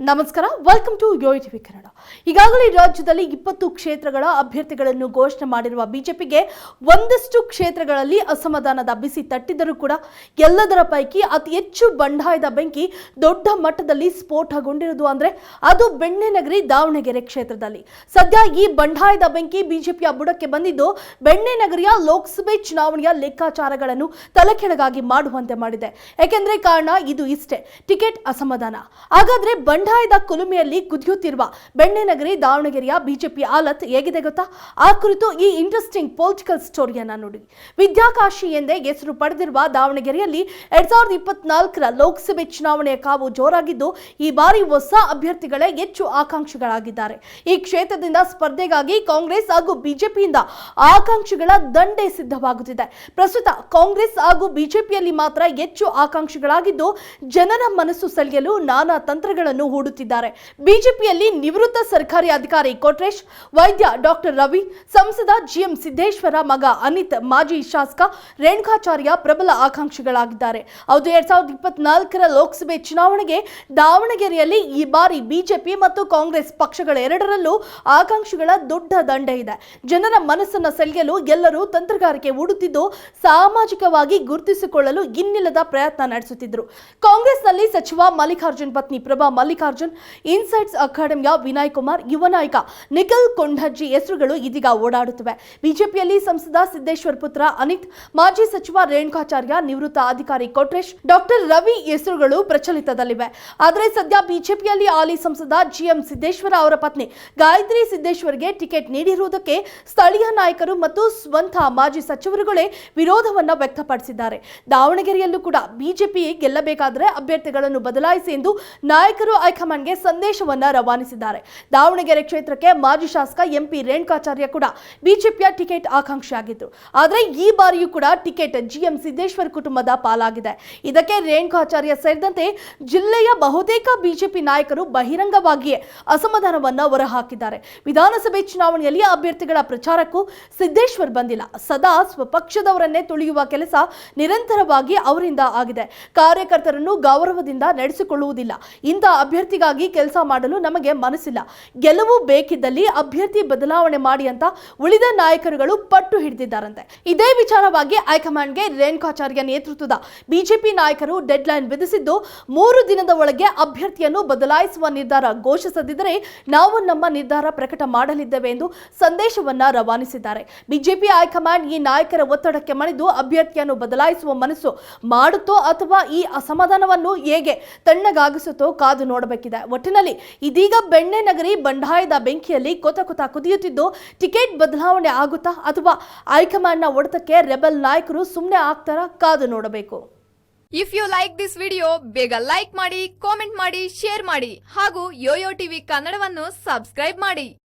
ನಮಸ್ಕಾರ welcome to yo TV Kannada. ಈಗಾಗಲೇ ರಾಜ್ಯದಲ್ಲಿ ಇಪ್ಪತ್ತು ಕ್ಷೇತ್ರಗಳ ಅಭ್ಯರ್ಥಿಗಳನ್ನು ಘೋಷಣೆ ಮಾಡಿರುವ ಬಿಜೆಪಿಗೆ ಒಂದಷ್ಟು ಕ್ಷೇತ್ರಗಳಲ್ಲಿ ಅಸಮಾಧಾನದ ಬಿಸಿ ತಟ್ಟಿದರೂ ಕೂಡ ಎಲ್ಲದರ ಪೈಕಿ ಅತಿ ಹೆಚ್ಚು ಬಂಡಾಯದ ಬೆಂಕಿ ದೊಡ್ಡ ಮಟ್ಟದಲ್ಲಿ ಸ್ಫೋಟಗೊಂಡಿರುವುದು ಅಂದ್ರೆ ಅದು ಬೆಣ್ಣೆನಗರಿ ದಾವಣಗೆರೆ ಕ್ಷೇತ್ರದಲ್ಲಿ. ಸದ್ಯ ಈ ಬಂಡಾಯದ ಬೆಂಕಿ ಬಿಜೆಪಿಯ ಬುಡಕ್ಕೆ ಬಂದಿದ್ದು ಬೆಣ್ಣೆನಗರಿಯ ಲೋಕಸಭೆ ಚುನಾವಣೆಯ ಲೆಕ್ಕಾಚಾರಗಳನ್ನು ತಲೆಕೆಳಗಾಗಿ ಮಾಡುವಂತೆ ಮಾಡಿದೆ. ಯಾಕೆಂದ್ರೆ ಕಾರಣ ಇದು ಇಷ್ಟೇ, ಟಿಕೆಟ್ ಅಸಮಾಧಾನ. ಹಾಗಾದ್ರೆ ಬಂಡಾಯದ ಕುಲುಮೆಯಲ್ಲಿ ಕುದಿಯುತ್ತಿರುವ ಬೆಣ್ಣೆನಗರಿ, ದಾವಣಗೆರೆಯ ಬಿಜೆಪಿ ಆಲತ್ ಹೇಗಿದೆ ಗೊತ್ತಾ? ಆ ಕುರಿತು ಈ ಇಂಟ್ರೆಸ್ಟಿಂಗ್ ಪೊಲಿಟಿಕಲ್ ಸ್ಟೋರಿಯನ್ನ ನೋಡಿ. ವಿದ್ಯಾಕಾಶಿ ಎಂದೇ ಹೆಸರು ಪಡೆದಿರುವ ದಾವಣಗೆರೆಯಲ್ಲಿ ಎರಡ್ ಸಾವಿರದ ಇಪ್ಪತ್ನಾಲ್ಕರ ಲೋಕಸಭೆ ಚುನಾವಣೆಯ ಕಾವು ಜೋರಾಗಿದ್ದು, ಈ ಬಾರಿ ಹೊಸ ಅಭ್ಯರ್ಥಿಗಳೇ ಹೆಚ್ಚು ಆಕಾಂಕ್ಷಿಗಳಾಗಿದ್ದಾರೆ. ಈ ಕ್ಷೇತ್ರದಿಂದ ಸ್ಪರ್ಧೆಗಾಗಿ ಕಾಂಗ್ರೆಸ್ ಹಾಗೂ ಬಿಜೆಪಿಯಿಂದ ಆಕಾಂಕ್ಷಿಗಳ ದಂಡೆ ಸಿದ್ಧವಾಗುತ್ತಿದೆ. ಪ್ರಸ್ತುತ ಕಾಂಗ್ರೆಸ್ ಹಾಗೂ ಬಿಜೆಪಿಯಲ್ಲಿ ಮಾತ್ರ ಹೆಚ್ಚು ಆಕಾಂಕ್ಷಿಗಳಾಗಿದ್ದು, ಜನರ ಮನಸ್ಸು ಸೆಳೆಯಲು ನಾನಾ ತಂತ್ರಗಳನ್ನು ಹೂಡುತ್ತಿದ್ದಾರೆ. ಬಿಜೆಪಿಯಲ್ಲಿ ನಿವೃತ್ತ ಸರ್ಕಾರಿ ಅಧಿಕಾರಿ ಕೊಟ್ರೇಶ್, ವೈದ್ಯ ಡಾಕ್ಟರ್ ರವಿ, ಸಂಸದ ಜಿಎಂ ಸಿದ್ದೇಶ್ವರ, ಮಗ ಅನಿತ್, ಮಾಜಿ ಶಾಸಕ ರೇಣುಕಾಚಾರ್ಯ ಪ್ರಬಲ ಆಕಾಂಕ್ಷಿಗಳಾಗಿದ್ದಾರೆ. ಹೌದು, ಎರಡ್ ಸಾವಿರದ ಇಪ್ಪತ್ನಾಲ್ಕರ ಲೋಕಸಭೆ ಚುನಾವಣೆಗೆ ದಾವಣಗೆರೆಯಲ್ಲಿ ಈ ಬಾರಿ ಬಿಜೆಪಿ ಮತ್ತು ಕಾಂಗ್ರೆಸ್ ಪಕ್ಷಗಳ ಎರಡರಲ್ಲೂ ಆಕಾಂಕ್ಷಿಗಳ ದೊಡ್ಡ ದಂಡೆ ಇದೆ. ಜನರ ಮನಸ್ಸನ್ನು ಸೆಳೆಯಲು ಎಲ್ಲರೂ ತಂತ್ರಗಾರಿಕೆ ಹೂಡುತ್ತಿದ್ದು ಸಾಮಾಜಿಕವಾಗಿ ಗುರುತಿಸಿಕೊಳ್ಳಲು ಇನ್ನಿಲ್ಲದ ಪ್ರಯತ್ನ ನಡೆಸುತ್ತಿದ್ದರು ಕಾಂಗ್ರೆಸ್ನಲ್ಲಿ ಸಚಿವ ಮಲ್ಲಿಕಾರ್ಜುನ್ ಪತ್ನಿ ಪ್ರಭಾ ಮಲ್ಲಿಕಾರ್ಜುನ್ ಇನ್ಸೈಟ್ಸ್ ಅಕಾಡೆಮಿಯ ವಿನಯ್ ಕುಮಾರ್, ಯುವ ನಾಯಕ ನಿಖಿಲ್ ಕೊಂಡಜ್ಜಿ ಹೆಸರುಗಳು ಇದೀಗ ಓಡಾಡುತ್ತಿವೆ. ಬಿಜೆಪಿಯಲ್ಲಿ ಸಂಸದ ಸಿದ್ದೇಶ್ವರ್ ಪುತ್ರ ಅನಿತ್, ಮಾಜಿ ಸಚಿವ ರೇಣುಕಾಚಾರ್ಯ ನಿವೃತ್ತ ಅಧಿಕಾರಿ ಕೊಟ್ರೇಶ್, ಡಾಕ್ಟರ್ ರವಿ ಹೆಸರುಗಳು ಪ್ರಚಲಿತದಲ್ಲಿವೆ. ಆದರೆ ಸದ್ಯ ಬಿಜೆಪಿಯಲ್ಲಿ ಹಾಲಿ ಸಂಸದ ಜಿಎಂ ಸಿದ್ದೇಶ್ವರ ಅವರ ಪತ್ನಿ ಗಾಯತ್ರಿ ಸಿದ್ದೇಶ್ವರ್ಗೆ ಟಿಕೆಟ್ ನೀಡಿರುವುದಕ್ಕೆ ಸ್ಥಳೀಯ ನಾಯಕರು ಮತ್ತು ಸ್ವಂತ ಮಾಜಿ ಸಚಿವರುಗಳೇ ವಿರೋಧವನ್ನ ವ್ಯಕ್ತಪಡಿಸಿದ್ದಾರೆ. ದಾವಣಗೆರೆಯಲ್ಲೂ ಕೂಡ ಬಿಜೆಪಿ ಗೆಲ್ಲಬೇಕಾದರೆ ಅಭ್ಯರ್ಥಿಗಳನ್ನು ಬದಲಾಯಿಸಿ ಎಂದು ನಾಯಕರು ಹೈಕಮಾಂಡ್ಗೆ ಸಂದೇಶವನ್ನ ರವಾನಿಸಿದ್ದಾರೆ. ದಾವಣಗೆರೆ ಕ್ಷೇತ್ರಕ್ಕೆ ಮಾಜಿ ಶಾಸಕ ಎಂಪಿ ರೇಣುಕಾಚಾರ್ಯ ಕೂಡ ಬಿಜೆಪಿಯ ಟಿಕೆಟ್ ಆಕಾಂಕ್ಷಿಯಾಗಿದ್ರು ಆದರೆ ಈ ಬಾರಿಯೂ ಕೂಡ ಟಿಕೆಟ್ ಜಿಎಂ ಸಿದ್ದೇಶ್ವರ್ ಕುಟುಂಬದ ಪಾಲಾಗಿದೆ. ಇದಕ್ಕೆ ರೇಣುಕಾಚಾರ್ಯ ಸೇರಿದಂತೆ ಜಿಲ್ಲೆಯ ಬಹುತೇಕ ಬಿಜೆಪಿ ನಾಯಕರು ಬಹಿರಂಗವಾಗಿಯೇ ಅಸಮಾಧಾನವನ್ನ ಹೊರಹಾಕಿದ್ದಾರೆ. ವಿಧಾನಸಭೆ ಚುನಾವಣೆಯಲ್ಲಿ ಅಭ್ಯರ್ಥಿಗಳ ಪ್ರಚಾರಕ್ಕೂ ಸಿದ್ದೇಶ್ವರ್ ಬಂದಿಲ್ಲ. ಸದಾ ಸ್ವಪಕ್ಷದವರನ್ನೇ ತುಳಿಯುವ ಕೆಲಸ ನಿರಂತರವಾಗಿ ಅವರಿಂದ ಆಗಿದೆ. ಕಾರ್ಯಕರ್ತರನ್ನು ಗೌರವದಿಂದ ನಡೆಸಿಕೊಳ್ಳುವುದಿಲ್ಲ. ಇಂಥ ಅಭ್ಯರ್ಥಿಗಾಗಿ ಕೆಲಸ ಮಾಡಲು ನಮಗೆ ಮನಸ್ಸಿಲ್ಲ. ಗೆಲುವು ಬೇಕಿದ್ದಲ್ಲಿ ಅಭ್ಯರ್ಥಿ ಬದಲಾವಣೆ ಮಾಡಿ ಅಂತ ಉಳಿದ ನಾಯಕರುಗಳು ಪಟ್ಟು ಹಿಡಿದಿದ್ದಾರಂತೆ. ಇದೇ ವಿಚಾರವಾಗಿ ಹೈಕಮಾಂಡ್ಗೆ ರೇಣುಕಾಚಾರ್ಯ ನೇತೃತ್ವದ ಬಿಜೆಪಿ ನಾಯಕರು ಡೆಡ್ಲೈನ್ ವಿಧಿಸಿದ್ದು, ಮೂರು ದಿನದ ಒಳಗೆ ಅಭ್ಯರ್ಥಿಯನ್ನು ಬದಲಾಯಿಸುವ ನಿರ್ಧಾರ ಘೋಷಿಸದಿದ್ದರೆ ನಾವು ನಮ್ಮ ನಿರ್ಧಾರ ಪ್ರಕಟ ಮಾಡಲಿದ್ದೇವೆ ಎಂದು ಸಂದೇಶವನ್ನ ರವಾನಿಸಿದ್ದಾರೆ. ಬಿಜೆಪಿ ಹೈಕಮಾಂಡ್ ಈ ನಾಯಕರ ಒತ್ತಡಕ್ಕೆ ಮಣಿದು ಅಭ್ಯರ್ಥಿಯನ್ನು ಬದಲಾಯಿಸುವ ಮನಸ್ಸು ಮಾಡುತ್ತೋ ಅಥವಾ ಈ ಅಸಮಾಧಾನವನ್ನು ಹೇಗೆ ತಣ್ಣಗಾಗಿಸುತ್ತೋ ಕಾದು ನೋಡಬೇಕಿದೆ. ಒಟ್ಟಿನಲ್ಲಿ ಇದೀಗ ಬೆಣ್ಣೆ ನಗರಿ ಬಂಡಾಯದ ಬೆಂಕಿಯಲ್ಲಿ ಕೊತ ಕೊತ ಕುದಿಯುತ್ತಿದ್ದು ಟಿಕೆಟ್ ಬದಲಾವಣೆ ಆಗುತ್ತಾ ಅಥವಾ ಹೈಕಮಾಂಡ್ನ ಒಡೆತಕ್ಕೆ ರೆಬೆಲ್ ನಾಯಕರು ಸುಮ್ಮನೆ ಆಗ್ತಾರಾ ಕಾದು ನೋಡಬೇಕು. If you like this video ಬೇಗ ಲೈಕ್ ಮಾಡಿ ಕಾಮೆಂಟ್ ಮಾಡಿ ಶೇರ್ ಮಾಡಿ ಹಾಗೂ ಯೋಯೋ ಟಿವಿ ಕನ್ನಡವನ್ನು ಸಬ್ಸ್ಕ್ರೈಬ್ ಮಾಡಿ.